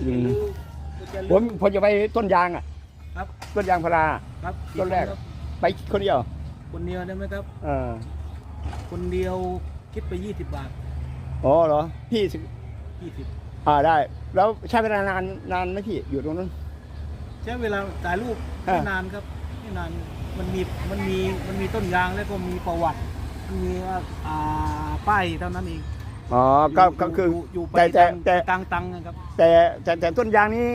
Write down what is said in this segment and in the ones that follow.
อืมกุญแจผมผมจะไปต้นยางอะครับ ต้นยางพารา ครับต้นแรกครับไปคนเดียวคนเดียวได้ไหมครับ เออคนเดียวคิดไป 20 บาท อ๋อเหรอ พี่สิ20 อ่าได้ แล้วใช้เวลานานนานไหมพี่อยู่ตรงนั้น ใช้เวลาถ่ายรูปอ่า ไม่นานครับไม่นานมันมีมันมีมันมีต้นยางแล้วก็มีประวัติ มันมีว่าอ่าป้ายเท่านั้นเอง อ๋อก็ก็คือยู่อยู่ไปแต่แต่ตังแต่ตังตังนะครับแต่แต่แต่ต้นยางนี้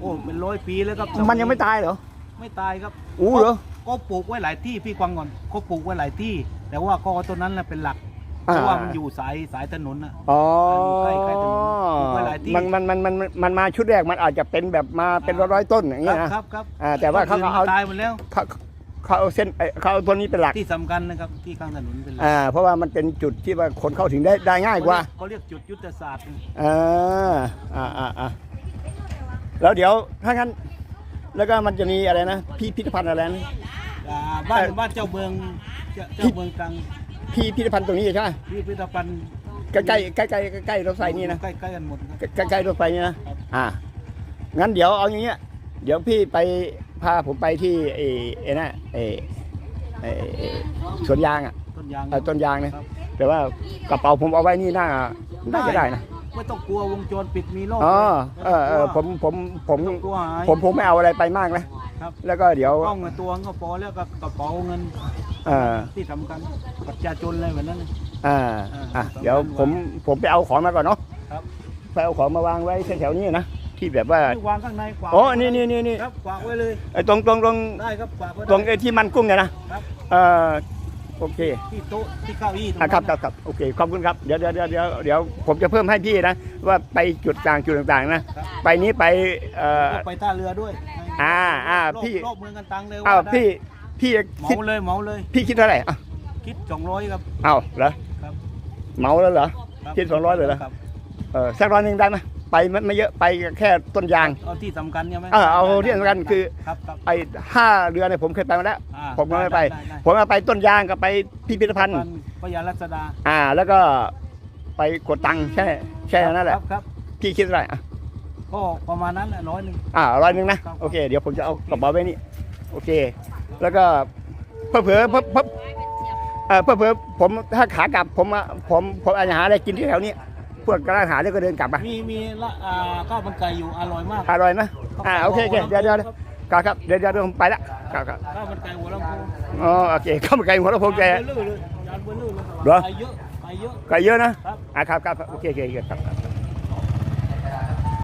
โอ้เป็นร้อยปีแล้วครับมันยังไม่ตายเหรอไม่ตายครับอู้เหรอก็ปลูกไว้หลายที่พี่กวางก่อนก็ปลูกไว้หลายที่ แต่ว่าก็ต้นนั้นแหละเป็นหลักเพอ่าราะว่ามันอยู่สายสายถนนน่ะอ๋อใกล้ใกล้ถนนปลูกไว้หลายที่มันมันมันมันมันมาชุดแรกมันอาจจะเป็นแบบมาเป็นร้อยๆต้นอย่างคเงี้รัยบนะครับครับอ่าแต่ว่าเขาก็เอาต้นนตายหมดแล้ว เขาเขาเอาเส้นเอ่อเขาเอาตัวนี้เป็นหลักที่สำคัญนะครับที่ข้างถนนเป็นหลักอ่าเพราะว่ามันเป็นจุดที่ว่าคนเข้าถึงได้ได้ง่ายกว่า เขาเรียกจุดยุทธศาสตร์ อ่าอ่าอ่าอ่าแล้วเดี๋ยวถ้างั้น แล้วก็มันจะมีอะไรนะพิพิธภัณฑ์อะไรนะ อ่าบ้านเอ่อบ้านเจ้าเมืองเจ้าที่เจ้าเมืองตรังพิพิธภัณฑ์ตรงนี้ใช่ไหมพิพิธภัณฑ์ใกล้ใกล้ใกล้ใกล้ใกล้รถไฟนี่นะใกล้ใกล้กันหมดครับ ใกล้ใกล้รถไฟนี่นะอ่างั้นเดี๋ยวเอาอย่างเงี้ยเดี๋ยวพี่ไป พาผมไปที่เอเอน่ะเอเอเอ่อสวนยางอะต้นยางเอ่อต้นยางเนี่ยแต่ว่ากระเป๋าผมเอาไว้นี่น่าน่าจะได้นะไม่ต้องกลัววงจรปิดมีโรคอ๋อไม่เอต้งอกเอลัวอผมผมผมไต้องกลัวหายผมผมไม่เอาอะไรไปมากนะครับแล้วก็เดี๋ยวกล้องกับตัวก็พอแล้วกับกระเป๋าเงินเออที่สำคัญบัตรประชาชนอะไรแบบนั้นน่ะอ่าอะเดี๋ยวผมผมไปเอาของมาก่อนเนาะครับ ไปเอาของมาวางไว้แถวๆนี้นะ ที่แบบว่าที่วางข้างในขวางโอ้นี่นี่นี่นี่ครับขวางไว้เลยไอ้ตรงตรงตรงได้ครับขวางไว้ตรงได้ไอ้ที่มันกุ้งเนี่ยนะครับเออโอเคที่โต๊ะที่เก้าอี้ตรงอะนั้นครับครับครับโอเคขอบคุณครับเดี๋ยวเดี๋ยวเดี๋ยวเดี๋ยวเดี๋ยวผมจะเพิ่มให้พี่นะว่าไปจุดต่างจุดต่างๆนะไปนี้ไปเอ่อ ไปท่าเรือด้วยอ่าอ่ารบพี่ รอบเมืองกันตังเลยอ้าวว่าได้พี่พี่เหมาคิดเลยเหมาเลยพี่คิดเท่าไหร่อะคิดสองร้อยครับ อ้าวเหรอครับ เหมาแล้วเหรอครับคิด200เลยเหรอ ครับ เออสักร้อยหนึ่งได้ไหม ไปไม่ไม่เยอะไปแค่ต้นยาง เอาที่สำคัญใช่ไหมเออเอาที่สำคัญคือครับครับ ไอ้ห้าเรือเนี่ยผมเคยไปมาแล้ว อ่าผมก็ไม่ไปด้ด้ ผมมาไปต้นยางกับไปพิพิธภัณฑ์ได้พญารัศดาอ่า แล้วก็ไปกดตังค์แค่แค่นั้นแหละครับครับพี่คิดเท่าไหร่อะก็ประมาณนั้นแหละร้อยหนึ่ง อ่าร้อยหนึ่งนะครับ โอเค เดี๋ยวผมจะเอากระเป๋าไว้นี่โอเค แล้วก็เพื่อเผื่อเพื่อเพื่อเอ่อเพื่อเผื่อผมถ้าขากลับผมอะผมผมอาจจะหาอะไรกินที่แถวนี้ พวกกระหาแล้วก็เดินกลับมามีมีละอ่าข้าวมันไก่อยู่อร่อยมาก อร่อยนะอ่าโอเคโอเคเดี๋ยวเดี๋ยวครับครับเดี๋ยวเดี๋ยวผมไปละครับครับข้าวมันไก่หัวลำโพงอ๋อโอเคเข้ามาไกลหัวลำโพงแกจานเบลอเลยจานเบลอเลยเหรอไก่เยอะไก่เยอะไกลเยอะนะครับอ่าครับครับโอเคโอเคโอเคครับครับ